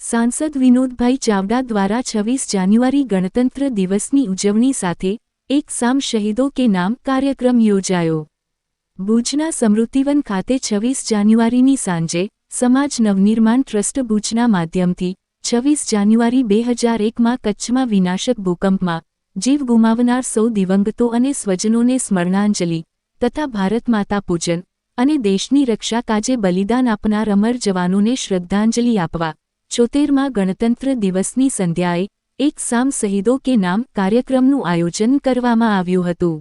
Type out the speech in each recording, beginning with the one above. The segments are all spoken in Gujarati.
સાંસદ વિનોદભાઈ ચાવડા દ્વારા છવ્વીસ જાન્યુઆરી ગણતંત્ર દિવસની ઉજવણી સાથે એક સામ શહીદો કે નામ કાર્યક્રમ યોજાયો. ભુજના સમૃદ્ધિવન ખાતે છવ્વીસ જાન્યુઆરીની સાંજે સમાજ નવનિર્માણ ટ્રસ્ટ ભુજના માધ્યમથી છવ્વીસ જાન્યુઆરી બે હજાર એકમાં કચ્છમાં વિનાશક ભૂકંપમાં જીવ ગુમાવનાર સૌ દિવંગતો અને સ્વજનોને સ્મરણાંજલિ, તથા ભારત માતા પૂજન અને દેશની રક્ષા કાજે બલિદાન આપનાર અમર જવાનોને શ્રદ્ધાંજલિ આપવા, ચોતેરમાં ગણતંત્ર દિવસની સંધ્યાએ એક સામ શહીદો કે નામ કાર્યક્રમનું આયોજન કરવામાં આવ્યું હતું.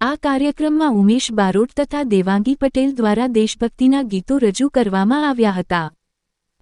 આ કાર્યક્રમમાં ઉમેશ બારોટ તથા દેવાંગી પટેલ દ્વારા દેશભક્તિના ગીતો રજૂ કરવામાં આવ્યા હતા.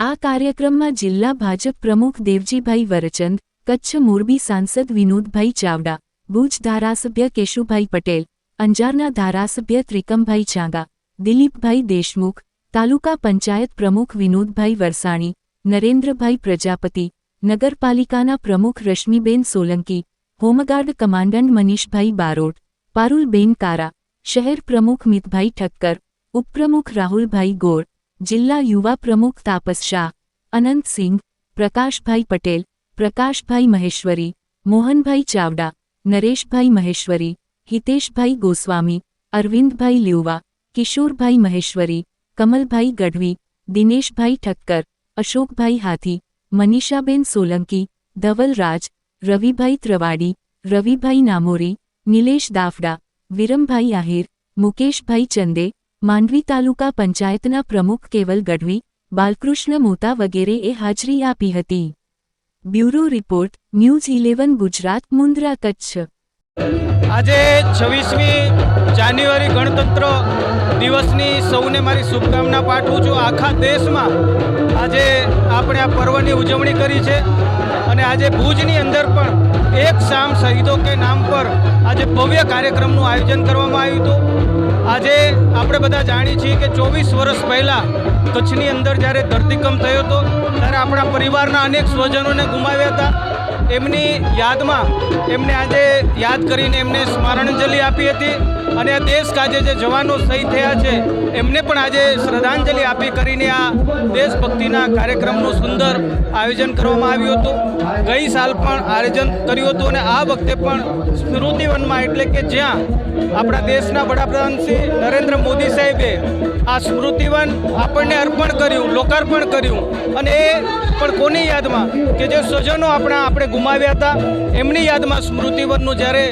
આ કાર્યક્રમમાં જિલ્લા ભાજપ પ્રમુખ દેવજીભાઈ વરચંદ કચ્છ મોરબી સાંસદ વિનોદભાઈ ચાવડા, ભુજ ધારાસભ્ય કેશુભાઈ પટેલ, અંજારના ધારાસભ્ય ત્રિકમભાઈ ચાંગા દિલીપભાઈ દેશમુખ, તાલુકા પંચાયત પ્રમુખ વિનોદભાઈ વરસાણી, નરેન્દ્રભાઈ પ્રજાપતિ, નગરપાલિકાના પ્રમુખ Rashmiben Solanki, home guard commandant Manishbhai Barot, Parulben Kara, શહેર પ્રમુખ મિતભાઈ ઠક્કર, ઉપપ્રમુખ રાહુલભાઈ ગોળ, જિલ્લા યુવા પ્રમુખ તાપસ શાહ, અનંતસિંહ, પ્રકાશભાઈ પટેલ પ્રકાશભાઈ મહેશ્વરી, મોહનભાઈ ચાવડા, નરેશભાઈ મહેશ્વરી, હિતેશભાઈ ગોસ્વામી, અરવિંદભાઈ લ્યુવા કિશોરભાઈ મહેશ્વરી, કમલભાઈ ગઢવી, દિનેશભાઈ ઠક્કર, અશોકભાઈ હાથી, મનીષાબેન સોલંકી, ધવલરાજ, રવિભાઈ ત્રવાડી, રવિભાઈ નામોરી, નિલેશ દાફડા, વિરમભાઈ આહિર, મુકેશભાઈ ચંદે, માંડવી તાલુકા પંચાયતના પ્રમુખ કેવલ ગઢવી, બાલકૃષ્ણ મોતા વગેરેએ હાજરી આપી હતી. Bureau report news eleven Gujarat Mundra Kutch. આજે છવ્વીસમી જાન્યુઆરી ગણતંત્ર દિવસની સૌને મારી શુભકામના પાઠવું છું. આખા દેશમાં આજે આપણે આ પર્વની ઉજવણી કરી છે અને આજે ભુજની અંદર પણ એક શામ શહીદો કે નામ પર આજે ભવ્ય કાર્યક્રમનું આયોજન કરવામાં આવ્યું હતું. આજે આપણે બધા જાણીએ છીએ કે ચોવીસ વર્ષ પહેલાં કચ્છની અંદર જ્યારે ધરતીકંપ થયો હતો, ત્યારે આપણા પરિવારના અનેક સ્વજનોને ગુમાવ્યા હતા. એમની યાદમાં એમને આજે યાદ કરીને એમને સ્મરણાંજલિ આપી હતી. અને આ દેશ કાજે જે જવાનો શહીદ થયા છે, એમને પણ આજે શ્રદ્ધાંજલિ આપી કરીને આ દેશભક્તિના કાર્યક્રમનું સુંદર આયોજન કરવામાં આવ્યું હતું. ગઈ સાલ પણ આયોજન કર્યું હતું અને આ વખતે પણ સ્મૃતિવનમાં એટલે કે જ્યાં આપણા દેશના વડાપ્રધાન શ્રી નરેન્દ્ર મોદી સાહેબે આ સ્મૃતિવન આપણને અર્પણ કર્યું, લોકાર્પણ કર્યું. અને એ પણ કોની યાદમાં? કે જે સ્વજનો આપણા આપણે ગુમાવ્યા હતા, એમની યાદમાં સ્મૃતિવનનું જ્યારે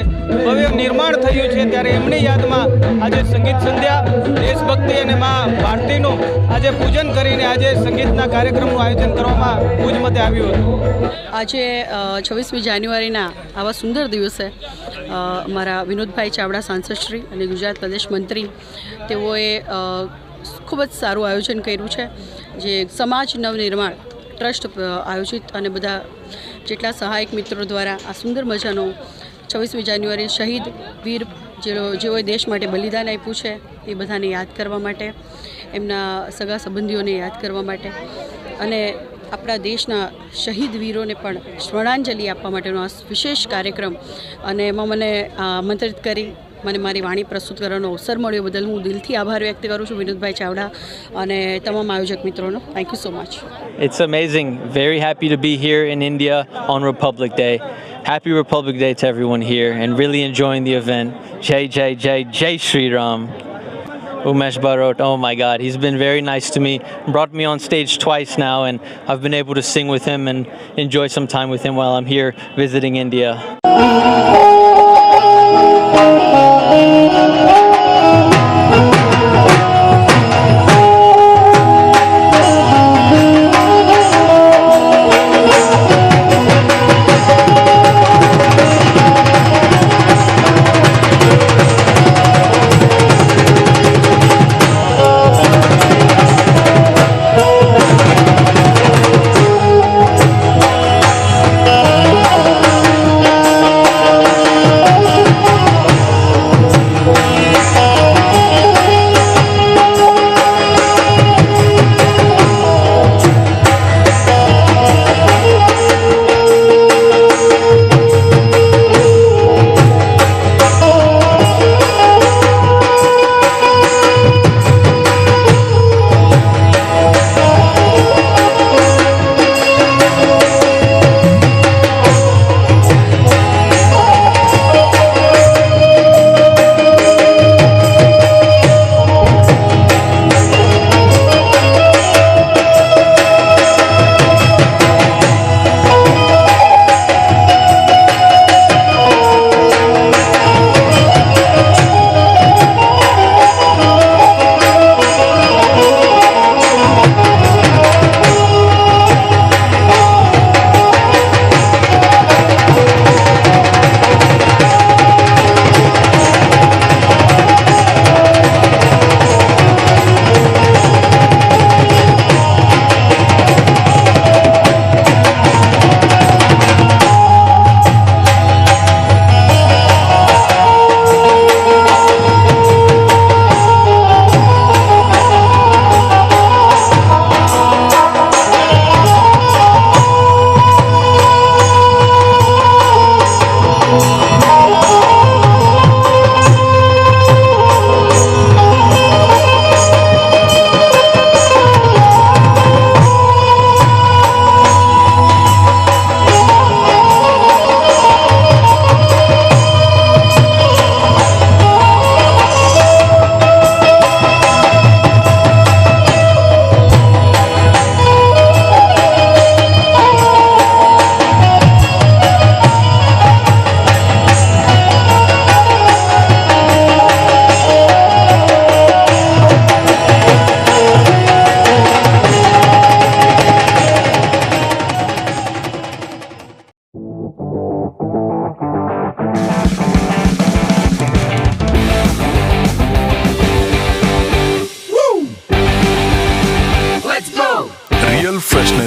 ભવ્ય નિર્માણ થયું છે, ત્યારે એમની યાદમાં આજે સંગીત સંધ્યા, દેશભક્તિ અને મા ભારતીનું આજે પૂજન કરીને આજે સંગીતના કાર્યક્રમનું આયોજન કરવામાં ભુજ મતે આવ્યું હતું. આજે છવ્વીસમી જાન્યુઆરીના આવા સુંદર દિવસે અમારા વિનોદભાઈ ચાવડા સાંસદશ્રી અને ગુજરાત પ્રદેશ મંત્રી તેઓએ ખૂબ જ સારું આયોજન કર્યું છે, જે સમાજ નવનિર્માણ ટ્રસ્ટ આયોજિત અને બધા જેટલા સહાયક મિત્રો દ્વારા આ સુંદર મજાનો છવ્વીસમી જાન્યુઆરી શહીદ વીર જેઓ જેઓએ દેશ માટે બલિદાન આપ્યું છે, એ બધાને યાદ કરવા માટે, એમના સગા સંબંધીઓને યાદ કરવા માટે અને આપણા દેશના શહીદ વીરોને પણ સ્મરણાંજલિ આપવા માટેનો આ વિશેષ કાર્યક્રમ અને એમાં મને આમંત્રિત કરી, મને મારી વાણી પ્રસ્તુત કરવાનો અવસર મળ્યો બદલ હું દિલથી આભાર વ્યક્ત કરું છું વિનોદભાઈ ચાવડા અને તમામ આયોજક મિત્રોનો. Thank you so much it's amazing very happy to be here in India on republic Day. Happy Republic Day to everyone here and really enjoying the event. Jai Jai Jai Jai Sri Ram. Umesh Barot, oh my God, he's been very nice to me. Brought me on stage twice now, and I've been able to sing with him and enjoy some time with him while I'm here visiting India.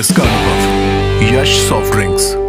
Carnival, Yash Soft Drinks.